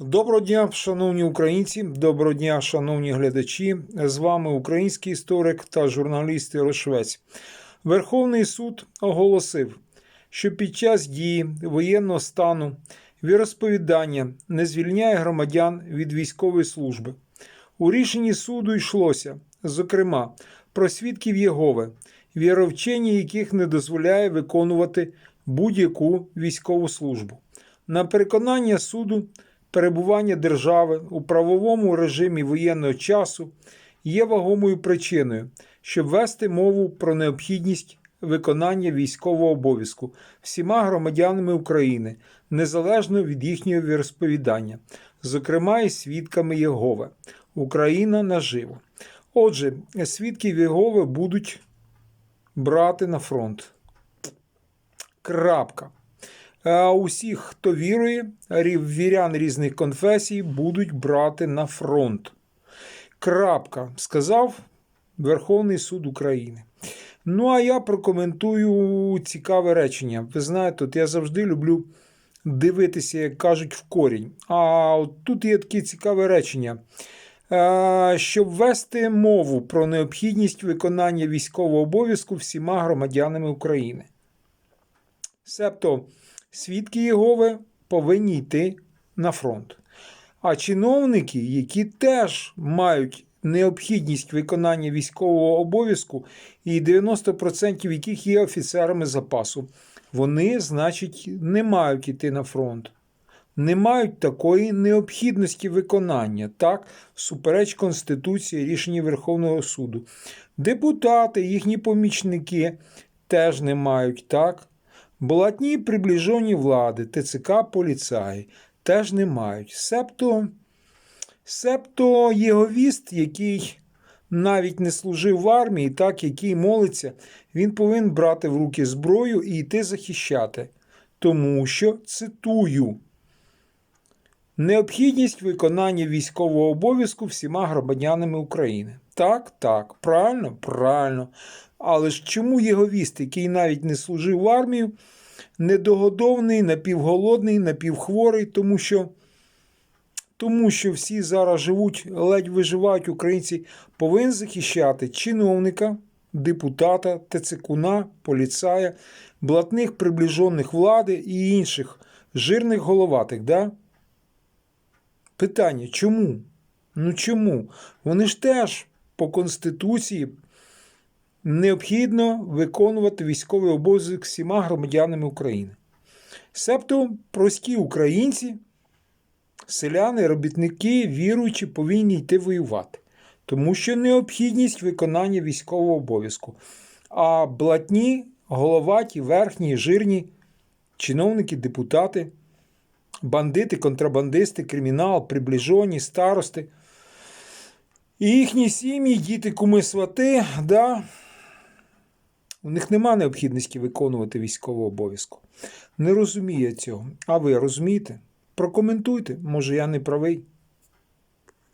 Доброго дня, шановні українці, доброго дня, шановні глядачі. З вами український історик та журналіст Ярошвець. Верховний суд оголосив, що під час дії воєнного стану віросповідання не звільняє громадян від військової служби. У рішенні суду йшлося, зокрема, про свідків Єгови, віровчення яких не дозволяє виконувати будь-яку військову службу. На переконання суду, перебування держави у правовому режимі воєнного часу є вагомою причиною, щоб вести мову про необхідність виконання військового обов'язку всіма громадянами України, незалежно від їхнього віросповідання, зокрема і свідками Єгови. Україна наживо. Отже, свідків Єгови будуть брати на фронт. Крапка. Усіх, хто вірує, вірян різних конфесій, будуть брати на фронт. Крапка, сказав Верховний суд України. Ну, а я прокоментую цікаве речення. Ви знаєте, от я завжди люблю дивитися, як кажуть, в корінь. А от тут є таке цікаве речення. Е, Щоб ввести мову про необхідність виконання військового обов'язку всіма громадянами України. Себто свідки Єгови повинні йти на фронт. А чиновники, які теж мають необхідність виконання військового обов'язку, і 90% яких є офіцерами запасу, вони, значить, не мають йти на фронт. Не мають такої необхідності виконання, так, всупереч Конституції рішення Верховного суду. Депутати, їхні помічники теж не мають, так. Блатні приближені влади, ТЦК поліцаї теж не мають. Себто, себто єговіст, який навіть не служив в армії, так, який молиться, він повинен брати в руки зброю і йти захищати. Тому що, цитую, необхідність виконання військового обов'язку всіма громадянами України. Так, так, правильно, правильно. Але ж чому єговіст, який навіть не служив в армію, недогодовний, напівголодний, напівхворий, тому що, тому що всі зараз живуть, ледь виживають українці, повинен захищати чиновника, депутата, ТЦКуна, поліцая, блатних приближених влади і інших жирних головатих. Да? Питання, чому? Ну чому? Вони ж теж по Конституції необхідно виконувати військовий обов'язок всіма громадянами України. Себто прості українці, селяни, робітники, віруючі, повинні йти воювати, тому що необхідність виконання військового обов'язку. А блатні, головаті, верхні, жирні чиновники, депутати, бандити, контрабандисти, кримінал, приближені, старости. І їхні сім'ї, діти, куми, свати, да, у них нема необхідності виконувати військову обов'язку. Не розуміє цього. А ви розумієте? Прокоментуйте, може я не правий.